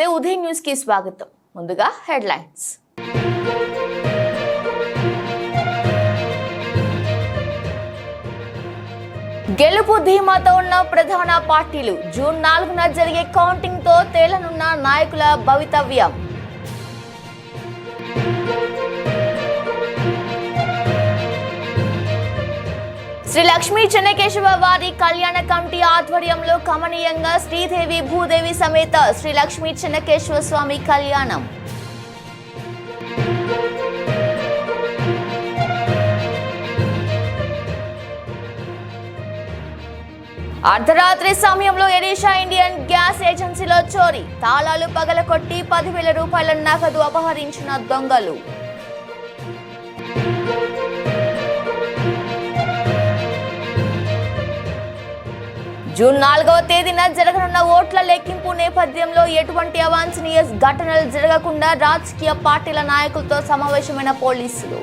నమస్తే ఉదయ్ న్యూస్కి స్వాగతం. ముందుగా హెడ్లైన్స్. గెలుపు ధీమాతో ఉన్న ప్రధాన పార్టీలు జూన్ నాలుగున జరిగే కౌంటింగ్తో తేలనున్న నాయకుల భవితవ్యం. శ్రీ లక్ష్మీ చెన్నకేశవ వారి కళ్యాణ కమిటీ ఆధ్వర్యంలో కమనీయంగా శ్రీదేవి భూదేవి సమేత శ్రీ లక్ష్మీ చెన్నకేశవ స్వామి కళ్యాణం. అర్ధరాత్రి సమయంలో ఎడిషా ఇండియన్ గ్యాస్ ఏజెన్సీలో చోరీ. తాళాలు పగలకొట్టి పదివేల రూపాయల నగదు అపహరించిన దొంగలు. జూన్ నాలుగవ తేదీన జరగనున్న ఓట్ల లెక్కింపు నేపథ్యంలో ఎటువంటి అవాంఛనీయ ఘటనలు జరగకుండా రాజకీయ పార్టీల నాయకులతో సమావేశమైన పోలీసులు.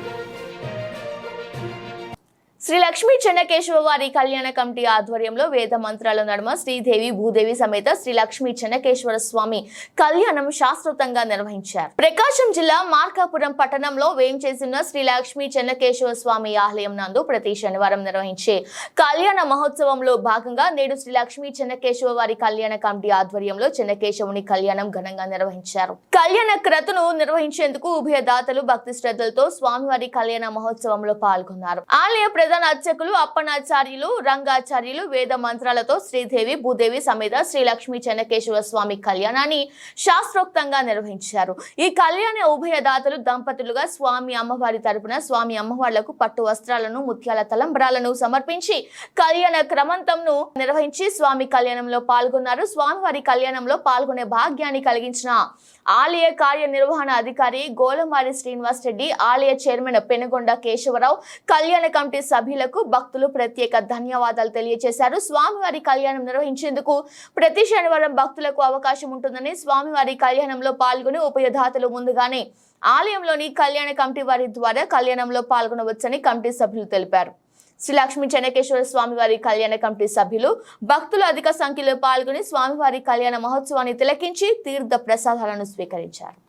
శ్రీ లక్ష్మీ చెన్నకేశవ వారి కళ్యాణ కమిటీ ఆధ్వర్యంలో వేద మంత్రాల నడుమ శ్రీదేవి భూదేవి సమేత శ్రీ లక్ష్మీ చెన్నకేశ్వర స్వామి కళ్యాణం శాస్త్రోతంగా నిర్వహించారు. ప్రకాశం జిల్లా మార్కాపురం పట్టణంలో వేంచేసిన శ్రీ లక్ష్మీ చెన్నకేశవ స్వామి ఆలయం నందు ప్రతి శనివారం నిర్వహించే కళ్యాణ మహోత్సవంలో భాగంగా నేడు శ్రీ లక్ష్మీ చెన్నకేశవ వారి కళ్యాణ కమిటీ ఆధ్వర్యంలో చెన్నకేశవుని కళ్యాణం ఘనంగా నిర్వహించారు. కళ్యాణ క్రతును నిర్వహించేందుకు ఉభయ దాతలు భక్తి శ్రద్ధలతో స్వామివారి కళ్యాణ మహోత్సవంలో పాల్గొన్నారు. ఆలయ ప్రధాన అర్చకులు అప్పనాచార్యులు రంగాచార్యులు వేద మంత్రాలతో శ్రీదేవి భూదేవి సమేత శ్రీ చెన్నకేశ్వర స్వామి కళ్యాణాన్ని శాస్త్రోక్తంగా నిర్వహించారు. ఈ కళ్యాణ ఉభయ దాతలు దంపతులుగా స్వామి అమ్మవారి తరపున స్వామి అమ్మవార్లకు పట్టు వస్త్రాలను ముత్యాల తలంబ్రాలను సమర్పించి కళ్యాణ క్రమంతంను నిర్వహించి స్వామి కళ్యాణంలో పాల్గొన్నారు. స్వామివారి కళ్యాణంలో పాల్గొనే భాగ్యాన్ని కలిగించిన ఆలయ కార్యనిర్వహణ అధికారి గోలమారి శ్రీనివాస్ రెడ్డి ఆలయ చైర్మన్ పెనుగొండ కేశవరావు కళ్యాణ కమిటీ సభ్యులకు భక్తులు ప్రత్యేక ధన్యవాదాలు తెలియజేశారు. స్వామివారి కళ్యాణం నిర్వహించేందుకు ప్రతి శనివారం భక్తులకు అవకాశం ఉంటుందని స్వామివారి కళ్యాణంలో పాల్గొని ఉపయోధాతలు ముందుగానే ఆలయంలోని కళ్యాణ కమిటీ వారి ద్వారా కళ్యాణంలో పాల్గొనవచ్చని కమిటీ సభ్యులు తెలిపారు. శ్రీ లక్ష్మీ చెన్నకేశ్వర స్వామివారి కళ్యాణ కమిటీ సభ్యులు భక్తులు అధిక సంఖ్యలో పాల్గొని స్వామివారి కళ్యాణ మహోత్సవాన్ని తిలకించి తీర్థ ప్రసాదాలను స్వీకరించారు.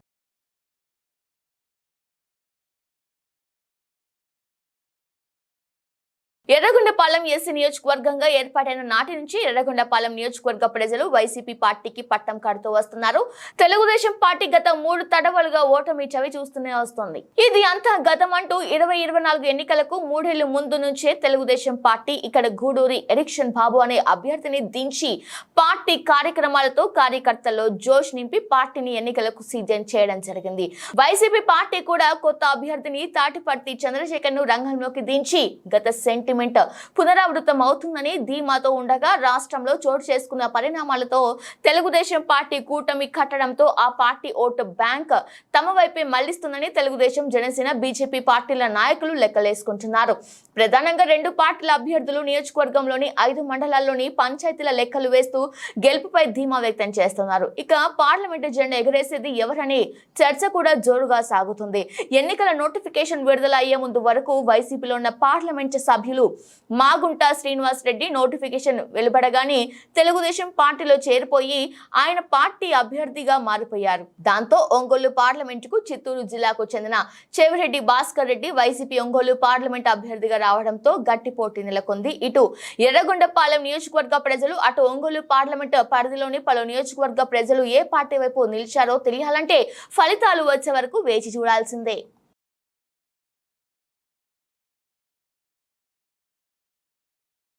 ఎదగు ఎర్రగొండపాలెం ఎస్సీ నియోజకవర్గంగా ఏర్పాటైన నాటి నుంచి ఎర్రగొండపాలెం నియోజకవర్గ ప్రజలు వైసీపీ పార్టీకి పట్టం కడుతూ వస్తున్నారు. తెలుగుదేశం పార్టీ గత మూడు తడవలుగా ఓటమి చవి చూస్తూనే వస్తుంది. ఇది అంతా గతం అంటూ ఇరవై ఇరవై నాలుగు ఎన్నికలకు మూడేళ్ళ ముందు నుంచే తెలుగుదేశం పార్టీ ఇక్కడ గూడూరి ఎరిక్షన్ బాబు అనే అభ్యర్థిని దించి పార్టీ కార్యక్రమాలతో కార్యకర్తల్లో జోష్ నింపి పార్టీని ఎన్నికలకు సిద్ధం చేయడం జరిగింది. వైసీపీ పార్టీ కూడా కొత్త అభ్యర్థిని తాటిపర్తి చంద్రశేఖర్ను రంగంలోకి దించి గత సెంటిమెంట్ పునరావృతం అవుతుందని ధీమాతో ఉండగా రాష్ట్రంలో చోటు చేసుకున్న పరిణామాలతో తెలుగుదేశం పార్టీ కూటమి కట్టడంతో ఆ పార్టీ ఓటు బ్యాంక్ తమ వైపే మళ్ళిస్తుందని తెలుగుదేశం జనసేన బీజేపీ పార్టీల నాయకులు లెక్కలేసుకుంటున్నారు. ప్రధానంగా రెండు పార్టీల అభ్యర్థులు నియోజకవర్గంలోని ఐదు మండలాల్లోని పంచాయతీల లెక్కలు వేస్తూ గెలుపుపై ధీమా వ్యక్తం చేస్తున్నారు. ఇక పార్లమెంటు జెండా ఎగరేసేది ఎవరని చర్చ కూడా జోరుగా సాగుతుంది. ఎన్నికల నోటిఫికేషన్ విడుదల అయ్యే ముందు వరకు వైసీపీలో ఉన్న పార్లమెంటు సభ్యులు మాగుంట శ్రీనివాస్ రెడ్డి నోటిఫికేషన్ వెలువడగానే తెలుగుదేశం పార్టీలో చేరిపోయి ఆయన పార్టీ అభ్యర్థిగా మారిపోయారు. దాంతో ఒంగోలు పార్లమెంటుకు చిత్తూరు జిల్లాకు చెందిన చెవిరెడ్డి భాస్కర్ రెడ్డి వైసీపీ ఒంగోలు పార్లమెంట్ అభ్యర్థిగా రావడంతో గట్టి పోటీ నెలకొంది. ఇటు ఎర్రగొండపాలెం నియోజకవర్గ ప్రజలు అటు ఒంగోలు పార్లమెంట్ పరిధిలోని పలు నియోజకవర్గ ప్రజలు ఏ పార్టీ వైపు నిలిచారో తెలియాలంటే ఫలితాలు వచ్చే వరకు వేచి చూడాల్సిందే.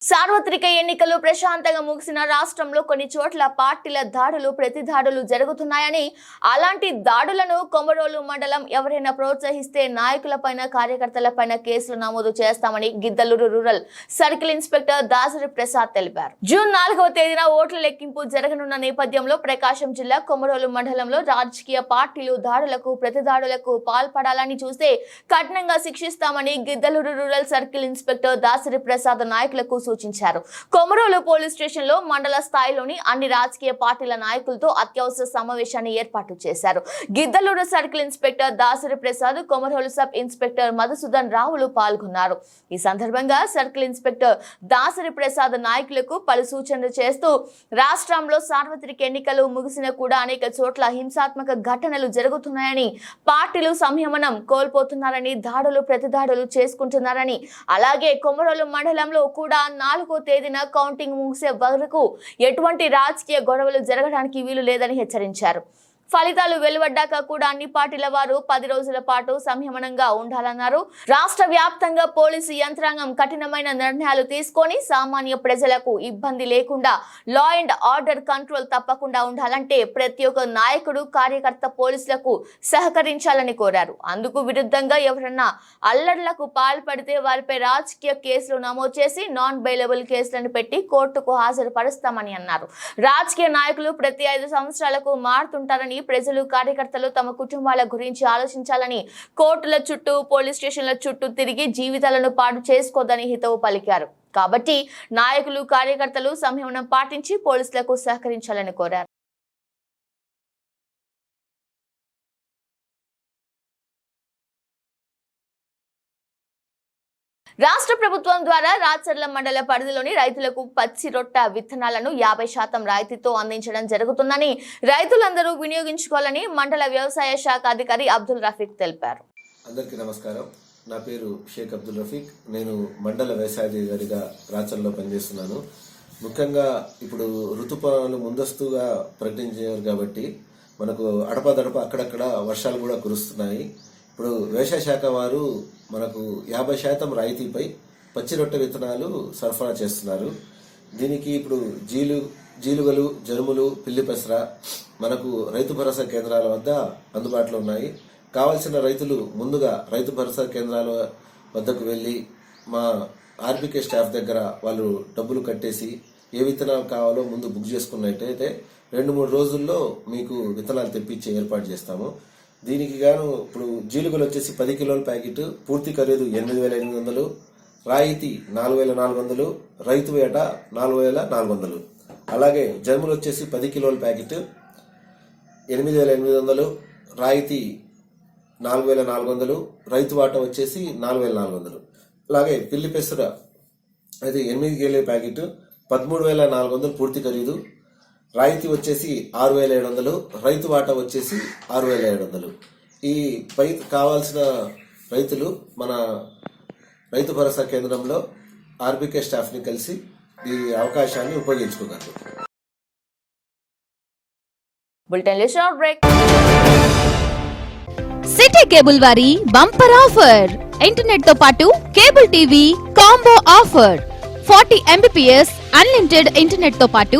సార్వత్రిక ఎన్నికలు ప్రశాంతంగా ముగిసిన రాష్ట్రంలో కొన్ని చోట్ల పార్టీల దాడులు ప్రతి దాడులు జరుగుతున్నాయని అలాంటి దాడులను కొమరోలు మండలం ఎవరైనా ప్రోత్సహిస్తే నాయకులపైన కార్యకర్తలపైన కేసులు నమోదు చేస్తామని Giddalur rural circle inspector Dasari Prasad తెలిపారు. జూన్ నాలుగవ తేదీన ఓట్ల లెక్కింపు జరగనున్న నేపథ్యంలో ప్రకాశం జిల్లా కొమరోలు మండలంలో రాజకీయ పార్టీలు దాడులకు ప్రతి దాడులకు పాల్పడాలని చూస్తే కఠినంగా శిక్షిస్తామని Giddalur rural circle inspector Dasari Prasad నాయకులకు సూచించారు సూచించారు. కొమరోలు పోలీస్ స్టేషన్లో మండల స్థాయిలోని అన్ని రాజకీయ పార్టీల నాయకులతో అత్యవసర సమావేశాన్ని ఏర్పాటు చేశారు. Giddalur circle inspector Dasari Prasad Komarolu sub inspector Madhusudan రావులు పాల్గొన్నారు. ఈ సందర్భంగా సర్కిల్ ఇన్స్పెక్టర్ దాసరి ప్రసాద్ నాయకులకు పలు సూచనలు చేస్తూ రాష్ట్రంలో సార్వత్రిక ఎన్నికలు ముగిసిన కూడా అనేక చోట్ల హింసాత్మక ఘటనలు జరుగుతున్నాయని పార్టీలు సంయమనం కోల్పోతున్నారని దాడులు ప్రతిదాడులు చేసుకుంటున్నారని అలాగే కొమరోలు మండలంలో కూడా నాలుగో తేదీన కౌంటింగ్ ముగిసే వరకు ఎటువంటి రాజకీయ గొడవలు జరగడానికి వీలు లేదని హెచ్చరించారు. ఫలితాలు వెలువడ్డాక కూడా అన్ని పార్టీల వారు పది రోజుల పాటు సంయమనంగా ఉండాలన్నారు. రాష్ట్ర వ్యాప్తంగా పోలీసు యంత్రాంగం కఠినమైన నిర్ణయాలు తీసుకొని సామాన్య ప్రజలకు ఇబ్బంది లేకుండా లా అండ్ ఆర్డర్ కంట్రోల్ తప్పకుండా ఉండాలంటే ప్రతి ఒక్క నాయకుడు కార్యకర్త పోలీసులకు సహకరించాలని కోరారు. అందుకు విరుద్ధంగా ఎవరన్నా అల్లర్లకు పాల్పడితే వారిపై రాజకీయ కేసులు నమోదు చేసి నాన్ బెయిలబుల్ కేసులను పెట్టి కోర్టుకు హాజరుపరుస్తామని అన్నారు. రాజకీయ నాయకులు ప్రతి ఐదు సంవత్సరాలకు మారుతుంటారని ప్రజలు కార్యకర్తలు తమ కుటుంబాల గురించి ఆలోచించాలని కోర్టుల చుట్టూ పోలీస్ స్టేషన్ల చుట్టూ తిరిగి జీవితాలను పాడు చేసుకోదని హితవు పలికారు. కాబట్టి నాయకులు కార్యకర్తలు సంయమనం పాటించి పోలీసులకు సహకరించాలని కోరారు. రాష్ట్ర ప్రభుత్వం ద్వారా రాచర్ల మండల పరిధిలోని రైతులకు పచ్చి రొట్ట విత్తనాలను యాభై శాతం రాయితీతో అందించడం జరుగుతుందని రైతులందరూ వినియోగించుకోవాలని మండల వ్యవసాయ శాఖ అధికారి అబ్దుల్ రఫీక్ తెలిపారు. అందరికీ నమస్కారం. నా పేరు షేక్ అబ్దుల్ రఫీక్. నేను మండల వ్యవసాయాధికారిగా రాచర్లో పనిచేస్తున్నాను. ముఖ్యంగా ఇప్పుడు ఋతుపవనాలు ముందస్తుగా ప్రకటించారు కాబట్టి మనకు అడపదడప అక్కడక్కడ వర్షాలు కూడా కురుస్తున్నాయి. ఇప్పుడు వ్యవసాయ శాఖ వారు మనకు యాభై శాతం రాయితీపై పచ్చి రొట్టె విత్తనాలు సరఫరా చేస్తున్నారు. దీనికి ఇప్పుడు జీలు జీలుగలు జరుములు పిల్లి పెసర మనకు రైతు భరోసా కేంద్రాల వద్ద అందుబాటులో ఉన్నాయి. కావలసిన రైతులు ముందుగా రైతు భరోసా కేంద్రాల వద్దకు వెళ్ళి మా ఆర్బీకే స్టాఫ్ దగ్గర వాళ్ళు డబ్బులు కట్టేసి ఏ విత్తనాలు కావాలో ముందు బుక్ చేసుకున్నట్టయితే రెండు మూడు రోజుల్లో మీకు విత్తనాలు తెప్పించి ఏర్పాటు చేస్తాము. దీనికి గాను ఇప్పుడు జీలుగలు వచ్చేసి పది కిలోల ప్యాకెట్ పూర్తి ఖరీదు ఎనిమిది వేల ఎనిమిది వందలు రాయితీ నాలుగు వేల నాలుగు వందలు రైతు వేట నాలుగు వేల నాలుగు వందలు. అలాగే జర్ములు వచ్చేసి పది కిలోల ప్యాకెట్ ఎనిమిది వేల ఎనిమిది వందలు రాయితీ నాలుగు వేల నాలుగు వందలు రైతు వాటా వచ్చేసి నాలుగు వేల నాలుగు వందలు. అలాగే పిల్లి పెసర అది ఎనిమిది కిలో ప్యాకెట్ పదమూడు వేల నాలుగు వందలు పూర్తి ఖరీదు రాయితీ వచ్చేసి ఆరు వేల ఏడు వందలు రైతు వాటా వచ్చేసి ఆరు వేల ఏడు వందలు. ఈ పై కావాల్సిన రైతులు మన రైతు భరోసా కేంద్రంలో ఆర్బీకే స్టాఫ్ని కలిసి ఈ అవకాశాన్ని ఉపయోగించుకోగలరు. Bulletin short break city cable వారి బంపర్ ఆఫర్. ఇంటర్నెట్తో పాటు cable TV combo offer. Forty MBPS unlimited ఇంటర్నెట్తో పాటు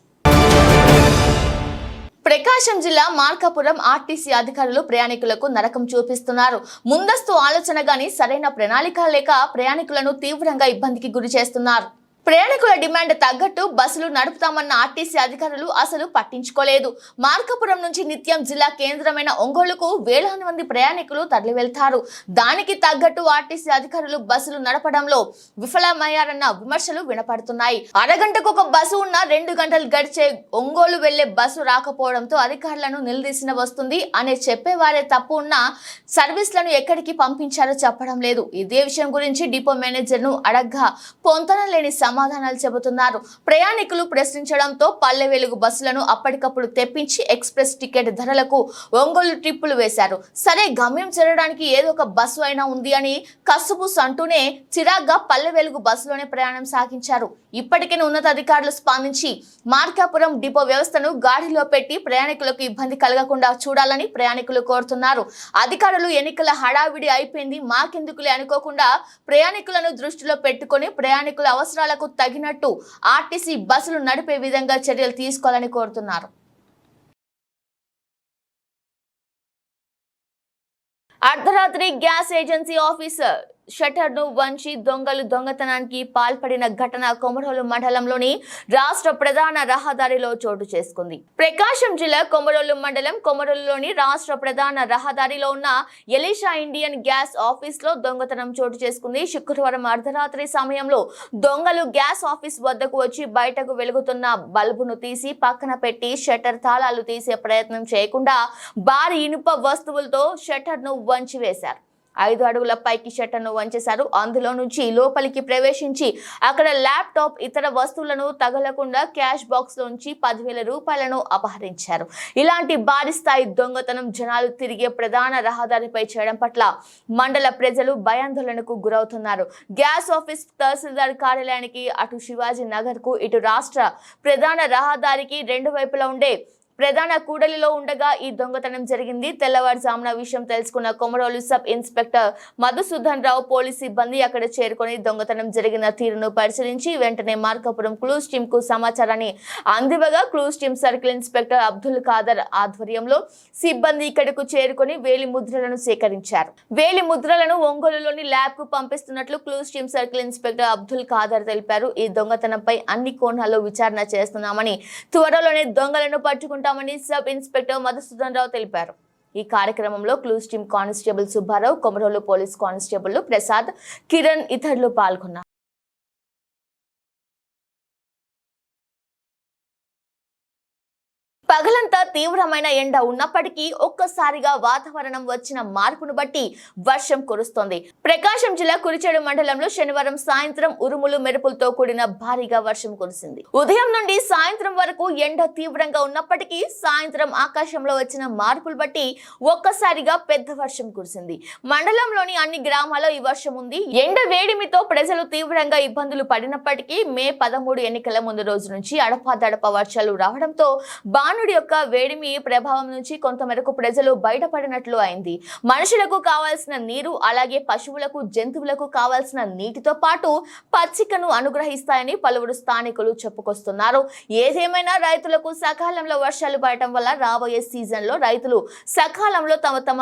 Prakasam జిల్లా మార్కాపురం ఆర్టీసీ అధికారులు ప్రయాణికులకు నరకం చూపిస్తున్నారు. ముందస్తు ఆలోచన గాని సరైన ప్రణాళిక లేక ప్రయాణికులను తీవ్రంగా ఇబ్బందికి గురి చేస్తున్నారు. ప్రయాణికుల డిమాండ్ తగ్గట్టు బస్సులు నడుపుతామన్న ఆర్టీసీ అధికారులు అసలు పట్టించుకోలేదు. మార్కాపురం నుంచి నిత్యం జిల్లా కేంద్రమైన ఒంగోలుకు వేలాది మంది ప్రయాణికులు తరలి వెళ్తారు దానికి తగ్గట్టు ఆర్టీసీ అధికారులు బస్సులు నడపడంలో విఫలమయ్యారన్న విమర్శలు వినపడుతున్నాయి. అరగంటకు ఒక బస్సు ఉన్న రెండు గంటలు గడిచే ఒంగోలు వెళ్ళే బస్సు రాకపోవడంతో అధికారులను నిలదీసిన వస్తుంది. అనే చెప్పేవారే తప్పు ఉన్న సర్వీసులను ఎక్కడికి పంపించారో చెప్పడం లేదు. ఇదే విషయం గురించి డిపో మేనేజర్ను అడగ్గా పొంతన లేని సమాధానాలు చెబుతున్నారు. ప్రయాణికులు ప్రశ్నించడంతో పల్లె వెలుగు బస్సులను అప్పటికప్పుడు తెప్పించి ఎక్స్ప్రెస్ టికెట్ ధరలకు ఒంగోలు ట్రిప్పులు వేశారు. సరే గమ్యం చేరడానికి ఏదో ఒక బస్సు అయినా ఉంది అని కసుబుస్ అంటూనే చిరాగ్గా పల్లె వెలుగు బస్సులోనే ప్రయాణం సాగించారు. ఇప్పటికైనా ఉన్నతాధికారులు స్పందించి మార్కాపురం డిపో వ్యవస్థను గాడిలో పెట్టి ప్రయాణికులకు ఇబ్బంది కలగకుండా చూడాలని ప్రయాణికులు కోరుతున్నారు. అధికారులు ఎన్నికల హడావిడి అయిపోయింది. మాకెందుకులే అనుకోకుండా ప్రయాణికులను దృష్టిలో పెట్టుకొని ప్రయాణికుల అవసరాలకు వాహనాలకు తగినట్టు ఆర్టీసీ బస్సులు నడిపే విధంగా చర్యలు తీసుకోవాలని కోరుతున్నారు. అర్ధరాత్రి గ్యాస్ ఏజెన్సీ ఆఫీసర్ షట్టర్ను వంచి దొంగలు దొంగతనానికి పాల్పడిన ఘటన కొమరోలు మండలంలోని రాష్ట్ర ప్రధాన రహదారిలో చోటు చేసుకుంది. ప్రకాశం జిల్లా కొమరోలు మండలం కొమరోలులోని రాష్ట్ర ప్రధాన రహదారిలో ఉన్న ఎలీషా ఇండియన్ గ్యాస్ ఆఫీస్లో దొంగతనం చోటు చేసుకుంది. శుక్రవారం అర్ధరాత్రి సమయంలో దొంగలు గ్యాస్ ఆఫీస్ వద్దకు వచ్చి బయటకు వెలుగుతున్న బల్బును తీసి పక్కన పెట్టి షట్టర్ తాళాలు తీసే ప్రయత్నం చేయకుండా భారీ ఇనుప వస్తువులతో షట్టర్ను వంచివేశారు. వంచి వేశారు ఐదు అడుగుల పైకి షట్టర్ను వంచేశారు. అందులో నుంచి లోపలికి ప్రవేశించి అక్కడ ల్యాప్టాప్ ఇతర వస్తువులను తగలకుండా క్యాష్ బాక్స్ లోంచి పదివేల రూపాయలను అపహరించారు. ఇలాంటి భారీ స్థాయి దొంగతనం జనాలు తిరిగే ప్రధాన రహదారిపై చేయడం పట్ల మండల ప్రజలు భయాందోళనకు గురవుతున్నారు. గ్యాస్ ఆఫీస్ తహసీల్దార్ కార్యాలయానికి అటు శివాజీ నగర్కు ఇటు రాష్ట్ర ప్రధాన రహదారికి రెండు వైపులా ఉండే ప్రధాన కూడలిలో ఉండగా ఈ దొంగతనం జరిగింది. తెల్లవారుజామున విషయం తెలుసుకున్న Komarolu sub inspector Madhusudan Rao police సిబ్బంది అక్కడ చేరుకొని దొంగతనం జరిగిన తీరును పరిశీలించి వెంటనే మార్కాపురం క్లూస్ టీమ్కు సమాచారాన్ని అందివగా clues team circle inspector Abdul Khader ఆధ్వర్యంలో సిబ్బంది ఇక్కడకు చేరుకొని వేలి ముద్రలను సేకరించారు. వేలి ముద్రలను ఒంగోలులోని ల్యాబ్కు పంపిస్తున్నట్లు clues team circle inspector Abdul Khader తెలిపారు. ఈ దొంగతనంపై అన్ని కోణాల్లో విచారణ చేస్తున్నామని త్వరలోనే దొంగలను పట్టుకుంటామని సబ్ ఇన్స్పెక్టర్ మధుసూదన్ రావు తెలిపారు. ఈ కార్యక్రమంలో clues team constable Subbarao Komarolu police constable Prasad Kiran ఇతరులు పాల్గొన్నారు. పగలంతా తీవ్రమైన ఎండ ఉన్నప్పటికీ ఒక్కసారిగా వాతావరణం వచ్చిన మార్పును బట్టి వర్షం కురుస్తోంది. ప్రకాశం జిల్లా కురిచేడు మండలంలో శనివారం సాయంత్రం ఉరుములు మెరుపులతో కూడిన భారీగా వర్షం కురిసింది. ఉదయం నుండి సాయంత్రం వరకు ఎండ తీవ్రంగా ఉన్నప్పటికీ సాయంత్రం ఆకాశంలో వచ్చిన మార్పులు బట్టి ఒక్కసారిగా పెద్ద వర్షం కురిసింది. మండలంలోని అన్ని గ్రామాల్లో ఈ వర్షం ఉంది. ఎండ వేడిమితో ప్రజలు తీవ్రంగా ఇబ్బందులు పడినప్పటికీ మే పదమూడు ఎన్నికల ముందు రోజు నుంచి అడపాదడప వర్షాలు రావడంతో బాణుడి యొక్క వేడిమి ప్రభావం నుంచి కొంతమేరకు ప్రజలు బయటపడినట్లు అయింది. మనుషులకు కావాల్సిన నీరు అలాగే పశువులకు జంతువులకు కావాల్సిన నీటితో పాటు పచ్చికను అనుగ్రహిస్తాయని పలువురు స్థానికులు చెప్పుకొస్తున్నారు. ఏదేమైనా రైతులకు సకాలంలో వర్షాలు పడటం వల్ల రాబోయే సీజన్లో రైతులు సకాలంలో తమ తమ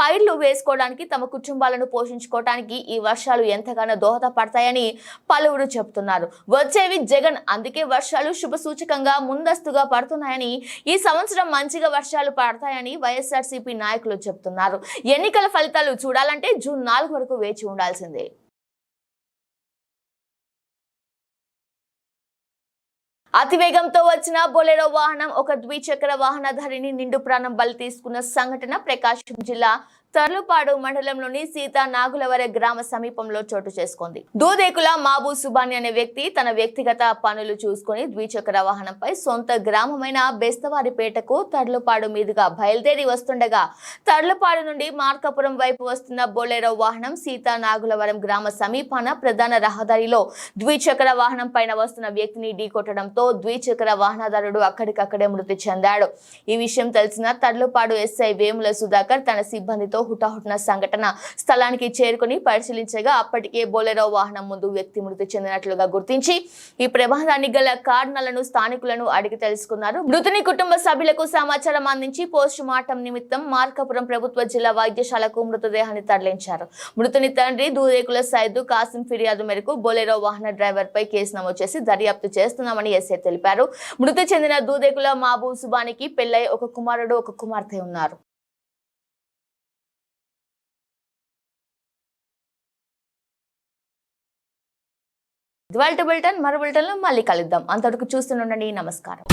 పైర్లు వేసుకోవడానికి తమ కుటుంబాలను పోషించుకోవడానికి ఈ వర్షాలు ఎంతగానో దోహదపడతాయని పలువురు చెబుతున్నారు. వచ్చేవి జగన్ అందుకే వర్షాలు శుభ సూచకంగా ముందస్తుగా పడుతున్నాయని ఈ సంవత్సరం మంచిగా వర్షాలు పడతాయని వైఎస్ఆర్సీపీ నాయకులు చెబుతున్నారు. ఎన్నికల ఫలితాలు చూడాలంటే జూన్ నాలుగు వరకు వేచి ఉండాల్సిందే. అతివేగంతో వచ్చిన బొలెరో వాహనం ఒక ద్విచక్ర వాహనధారిని నిండు ప్రాణం బలి తీసుకున్న సంఘటన ప్రకాశం జిల్లా తర్లుపాడు మండలంలోని సీతా నాగులవర గ్రామ సమీపంలో చోటు చేసుకుంది. దూదేకుల మాబు సుబాని అనే వ్యక్తి తన వ్యక్తిగత పనులు చూసుకుని ద్విచక్ర వాహనంపై సొంత గ్రామమైన బెస్తవారిపేటకు తర్లుపాడు మీదుగా బయలుదేరి వస్తుండగా తర్లుపాడు నుండి మార్కాపురం వైపు వస్తున్న బొలెరో వాహనం సీతా నాగులవరం గ్రామ సమీపాన ప్రధాన రహదారిలో ద్విచక్ర వాహనం పైన వస్తున్న వ్యక్తిని ఢీకొట్టడంతో ద్విచక్ర వాహనదారుడు అక్కడికక్కడే మృతి చెందాడు. ఈ విషయం తెలిసిన తర్లుపాడు ఎస్ఐ వేముల సుధాకర్ తన సిబ్బందితో హుటాహుటిన సంఘటన స్థలానికి చేరుకుని పరిశీలించగా అప్పటికే బొలెరో వాహనం ముందు వ్యక్తి మృతి చెందినట్లుగా గుర్తించి ఈ ప్రమాదానికి గల కారణాలను స్థానికులను అడిగి తెలుసుకున్నారు. మృతుని కుటుంబ సభ్యులకు సమాచారం అందించి పోస్ట్ మార్టం నిమిత్తం మార్కాపురం ప్రభుత్వ జిల్లా వైద్యశాలకు మృతదేహాన్ని తరలించారు. మృతుని తండ్రి దూరేకుల సైదు కాసిం ఫిర్యాదు మేరకు బొలెరో వాహన డ్రైవర్ పై కేసు నమోదు చేసి దర్యాప్తు చేస్తున్నామని ఎస్ఐ తెలిపారు. మృతి చెందిన దూదేకుల మాబూ సుబానికి పెళ్ళై ఒక కుమారుడు ఒక కుమార్తె ఉన్నారు. ఇవాళ బులెటన్ మరో బులెటన్లో మళ్ళీ కలుద్దాం. అంతవరకు చూస్తుండండి నమస్కారం.